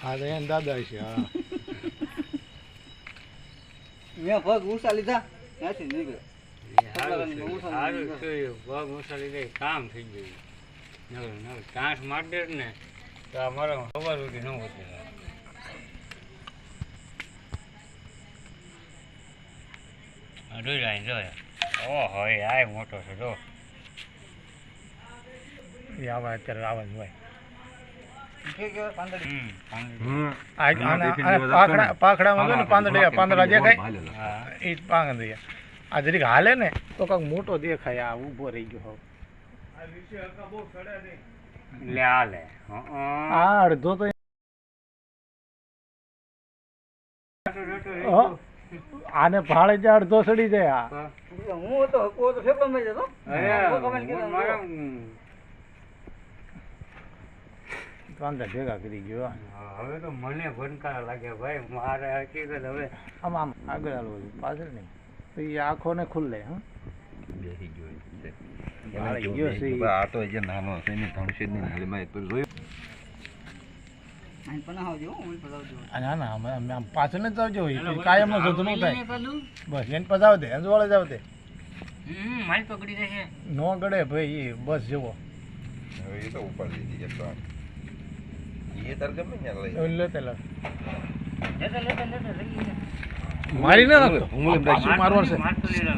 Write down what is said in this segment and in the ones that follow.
હા તો એમ દાદા છે હા. મેં પગ ઊંચા લીધા ત્યાંથી નીકળ્યો. પગ દે કામ થઈ ગયું. નકર કાંસ મારી ને તો આ મારા ખબર સુધી ન હોતી જોઈ રહ્યા જો ઓહો મોટો છે જો. એ આવા અત્યારે આવા જ હોય. કે પાંદડી પાંદડી. પાંદડા પાંદડા દેખાય એ જરીક હાલે ને તો કાંક મોટો દેખાય આ ઊભો રહી ગયો લે આ લે અડધો તો આને ભાળે જ અડધો સડી જાય હું તો પાંદડા ભેગા કરી ગયો. હવે તો મને ભનકારા લાગે ભાઈ મારે હકીકત હવે આમ આમ આગળ હાલવું છે પાછળ નહીં. તો એ આંખો ને ખુલ્લે હા? બેસી ગયો છે. એને આ તો જે નાનો છે એની નાળીમાં જોયું. ના ના અમે અમે આમ પાછળ જ આવજો એ પછી કાયમ નો ન થાય. બસ એને પજાવ દે અંજવાળે જાવ દે. પકડી નો ગળે ભાઈ એ બસ જેવો. હવે એ તો ઉપર દીધી એક તો આમ. એ તાર ગમે ત્યાં લઈ એવું લેતે લે લેતા લેતા લેતા લઈ લે. મારી ના ઉંગલી- નાખતો ઉંગલી આ પાછું મારતો મારવાનું છે નહીં, મારતો નહીં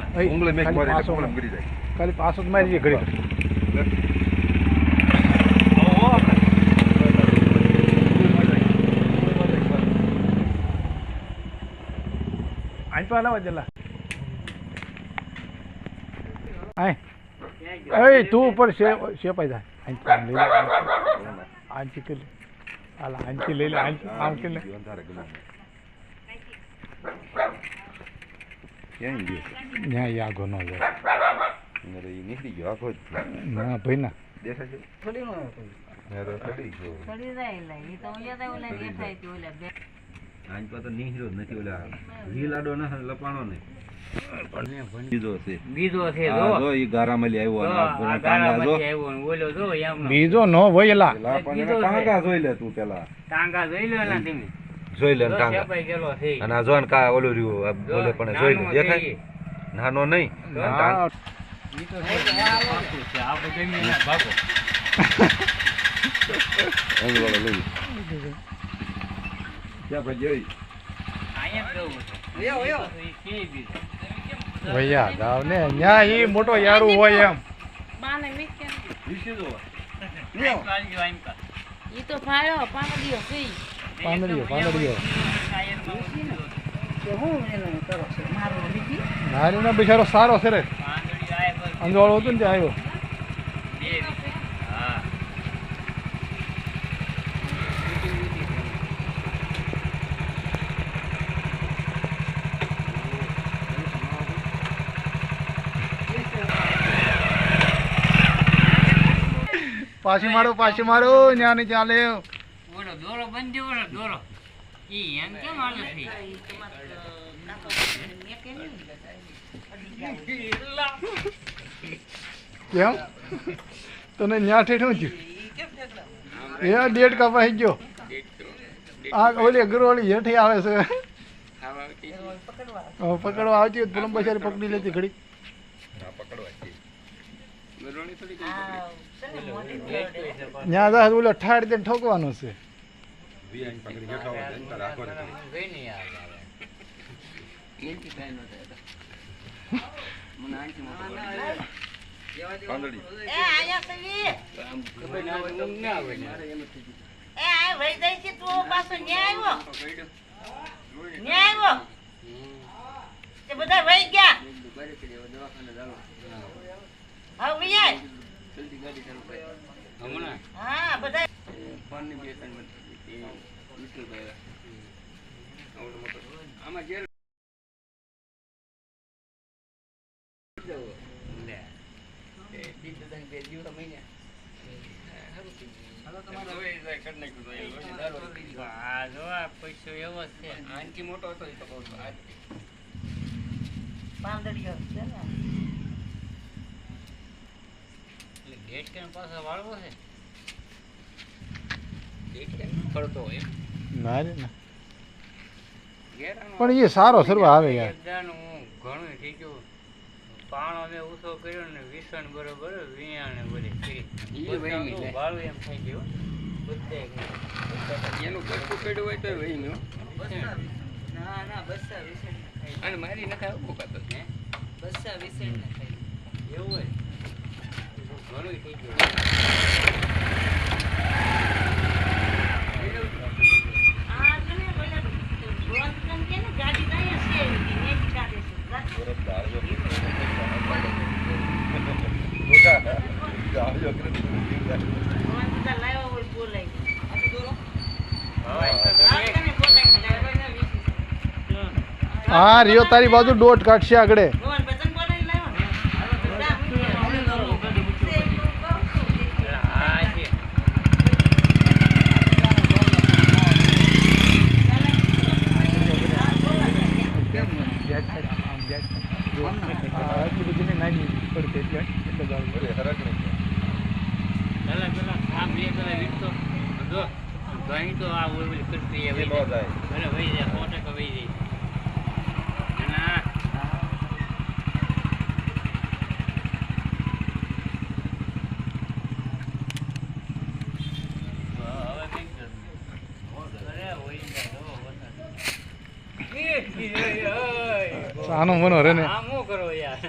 લાલા. అంచి లేదు అంచి પાછો પાછો બે આજ નીકળ્યો જ નથી ઓલા લીલ લાડો ના લપાણો ને મેં ભણી- બીજો ને ઓલો જો. એમનો. બીજો નો વયલા જોઈ લે તું પેલા. ટાંગા જોઈ લો તમે. જોઈ લે ટાંગા. અને આ જોન કા ઓલું રહ્યું ઓલે પણ જોઈ લે. નાનો દેખાય? નાનો નહીં. ક્યાં અને ટાંગ- ઈ તો છે ને, આ પાકું છે. આ બધું એમની ના ભાગો. અહીં વાળો લઈ ત્યાં પછી જોઈ અહીંયા જ જવું છે. વયો, કે ગાવ ને ન્યા ઈ મોટો યારું હોય એમ. બાને મીકે લ્યો આંકા આંકા. ઈ તો ફાયો પાંદડીઓ છે પાંદડીઓ પાંદડીઓ. કે હું એને કરો છે? મારો લીધી નારીનો બિચારો સારો છે રે. પાંદડી આય બસ. અંજવાળો હતું ને ત્યાં આવ્યો પાછી મારો પાછી મારો ન્યા ની ચાલે. ઓલો દોરો બંધ ઓલો દોરો. ઈ એમ કેમ હાલે છે? કેમ? તને ન્યા ઠેઠું થયું એ ડેટ કપાઈ ગયો આ ઓલી અગરવાળી હેઠી આવે છે. પકડવા આવતી હોય પછી પકડી લેતી ઘડી પકડવા છે ન્યા જા ઓલો ઠાડ દે ઠોકવાનો છે. બધા વહી ગયા. બેઠા હોય ને જલ્દી ગાડી ચાલુ નો મોટો ના ને. છે હા વિયાય હમણાં હા બધા આમાં તને બે દિવસ મહિને. હવે એ કરી નાખ્યું તો એ લોહી દારૂ પી દીધો. આ જો આ પૈસો એવો છે આનથી મોટો હતો એ તો કહું છું. આ પાંદડીઓ છે ને એટલે કેમ પાછા વાળવો છે? ગેટ કેમ ખડતો હોય ના રે ના. પણ એ સારો સર્વ આવે યાર. ઘણું થઈ ગયું. પાણો મેં ઊંચો કર્યો ને વિસણ બરોબર વિયાણે બધી કરી લે. એમ થઈ ગયું. બધે એનું ગરબું પડ્યું હોય તો વહીમી હો. ના ના બસ્સા વિસણ ને ખાઈ. અને મારી નથી આવું કાતો હે બસ્સા વિસણ ને ખાઈ. એવું હોય. હા રિયો તારી બાજુ દોઢ કાઢશે આગળ રોહન બચન બોલાય લાવ્યા હવે તો જા મૂકી હા છે અરે હરક નહીં પેલા પેલા આમ બે પેલા વીટતો. જો તો આ કરતી હવે જાય. વહી જાય સો ટકા વહી જાય અને આ હવે કંઈક અરે વહી જાય હો, સાનો મનો રે ને. આમ શું કરો યાર?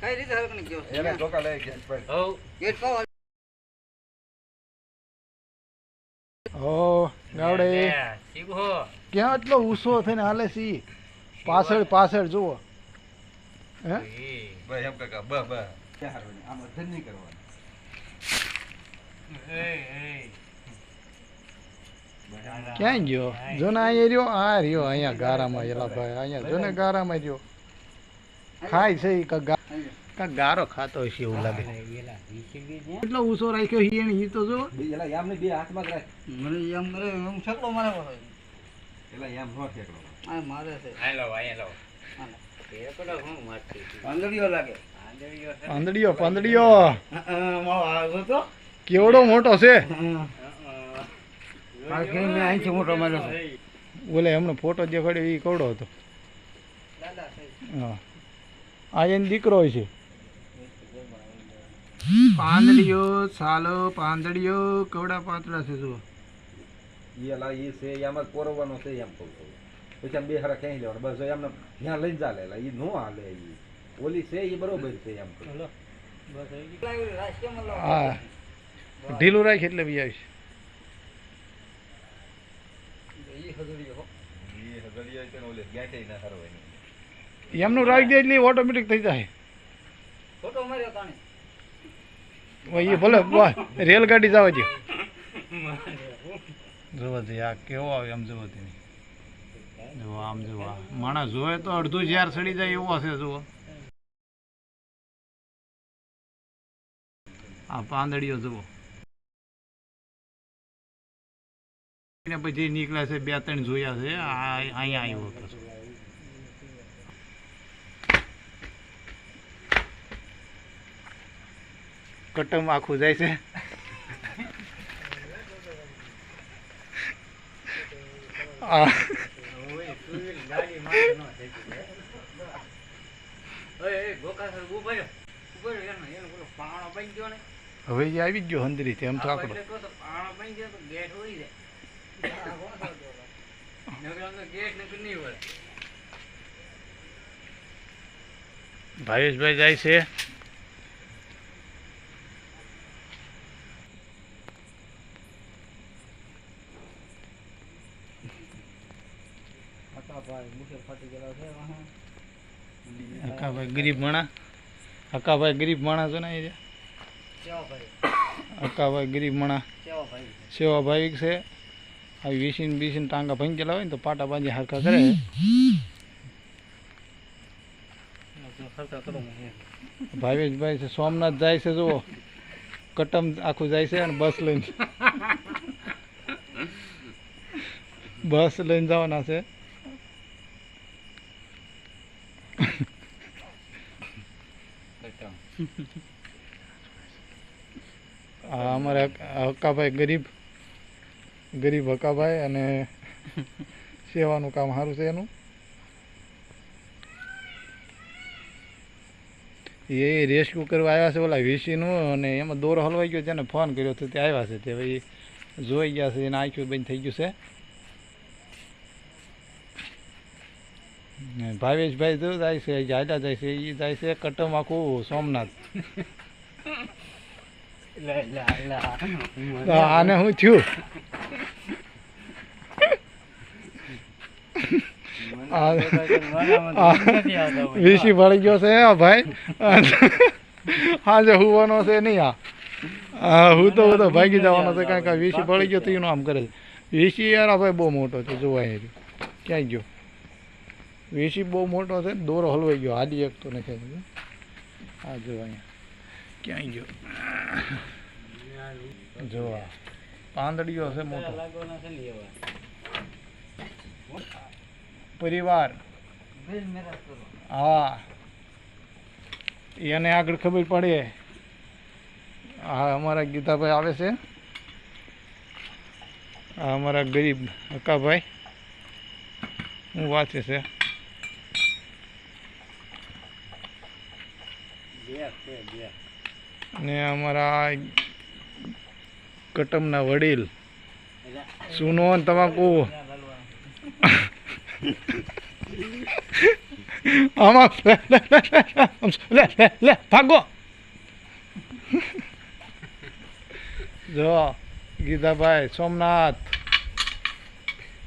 કઈ રીતે હરક ગયો એને ઢોકા લઈ ગયા ભાઈ. હો ગેટ પાવ ઓ ગાવડે. શીખો. ક્યાં એટલો ઊંસો થઈને હાલે છે પાછળ પાછળ જુઓ. હે? ભાઈ એમ કાકા બ બ. ક્યાં હારવાની આમ અધન નહીં કરવાનું. એ, એ. ક્યાં ગયો? જો ને અહીંયા રહ્યો? આ રહ્યો અહીંયા ગારામાં એલા ભાઈ. અહીંયા જો ને ગારામાં રહ્યો. ખાય છે ગારો ખાતો હશે એવું લાગે? એટલો ઊંસો રાખ્યો એને? ઈ તો જો. બે એલા યામ ને બે હાથમાં રાખ. મને એમ મરે એમ છકડો મારે એલા યામ નો ઠેકડો આ મારે છે. આ લો આ લો. એકડો હું મારતી પાંદડીઓ લાગે. પાંદડીઓ પાંદડીઓ પાંદડીયો પાંદડીયો મારો તો કેવડો મોટો છે? કેમ મેં અહીંથી મોટો માર્યો છે? ઓલે એમનો ફોટો જે ખડ્યો એ કવડો હતો. હા. આ એનો દીકરો છે. પાંદડીઓ સાલો પાંદડીઓ કવડા પાતળા છે જુઓ. એ એલા ઈ છે યામ જ પોરવવાનો છે એમ કહું છું. પછી આમ બે હારા ક્યાંય લેવાનું બસ એમને ત્યાં લઈને ચાલે એલા ઈ નો હાલે ઈ. ઓલી છે ઈ બરોબર છે એમ કહું. હા. ઢીલું રાખ એટલે બી આવીશ. છે ને ઓલી ના હરવાની એમનું રાખી દે એટલે ઓટોમેટિક થઈ જાય. ફોટો માર્યો તાણે. એ ભલે રેલગાડી જવા દે જોવા દે આ કેવો આવે એમ જોવા દે જો આમ જોવા માણસ જોવે તો અડધું જ્યાર સડી જાય એવો હશે જુઓ. આ પાંદડીઓ જુઓ. એને પછી નીકળ્યા છે બે ત્રણ જોયા છે અહીંયા આવ્યો હતો કટમ આખું જાય છે. હવે આવી ગયો હંદરી એમ તો આકડો એટલે પાણો ગયો તો ગેટ હોય જાય. ભાવેશભાઈ જાય છે. હકાભાઈ ગરીબ માણા હકાભાઈ ગરીબ માણા છો ને એ હકાભાઈ ગરીબ માણા સેવા ભાવિક છે. આવી વીસીન બીસીન ટાંગા ભાંગી ગયેલા હોય ને તો પાટા બાંધી હરખા કરે. ભાવેશભાઈ છે સોમનાથ જાય છે જુઓ. કટમ આખું જાય છે અને બસ લઈને. બસ લઈને જવાના છે. અમારા અમારે હક- હક્કાભાઈ ગરીબ ગરીબ હકાભાઈ અને સેવાનું કામ સારું છે એનું. એ રેસ્ક્યુ કરવા આવ્યા છે ઓલા વીસીનું અને એમાં દોરો હલવાઈ ગયો છે એને ફોન કર્યો તો તે આવ્યા છે. તે ભાઈ જોઈ ગયા છે, એને આંખ્યું બંધ થઈ ગયું છે. ભાવેશભાઈ જાય છે, જાડા જાય છે એ જાય છે કટમ આખું સોમનાથ. આને હું થયું? વીસી ભળી ગયો છે આ ભાઈ. આજે હુવાનો છે નહીં આ. હું તો હું તો ભાગી જવાનો છે કારણ કે વીસી ભળી ગયો તો એનું આમ કરે છે. વીસી યાર આ ભાઈ બહુ મોટો છે જોવા એ રહ્યો. ક્યાંય ગયો? વીસી બહુ મોટો છે દોરો હલવાઈ ગયો હાડી એક તો નથી આ જો અહીંયા. ક્યાંય ગયો? જો આ પાંદડીઓ છે મોટો. પરિવાર. હા. એને આગળ ખબર પડે. હા અમારા ગીતાભાઈ આવે છે. આ અમારા ગરીબ હકાભાઈ હું વાંચે છે બે છે બે ને અમારા કટમના વડીલ. સુનો તમાકુ આમ લે લે લે ભાગો. જો, ગીતાભાઈ સોમનાથ.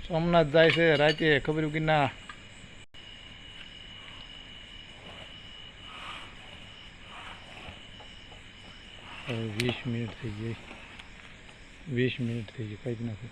સોમનાથ જાય છે રાતે, ખબર કે ના હવે વીસ મિનિટ થઈ ગઈ. વીસ મિનિટ થઈ ગઈ કંઈક નથી.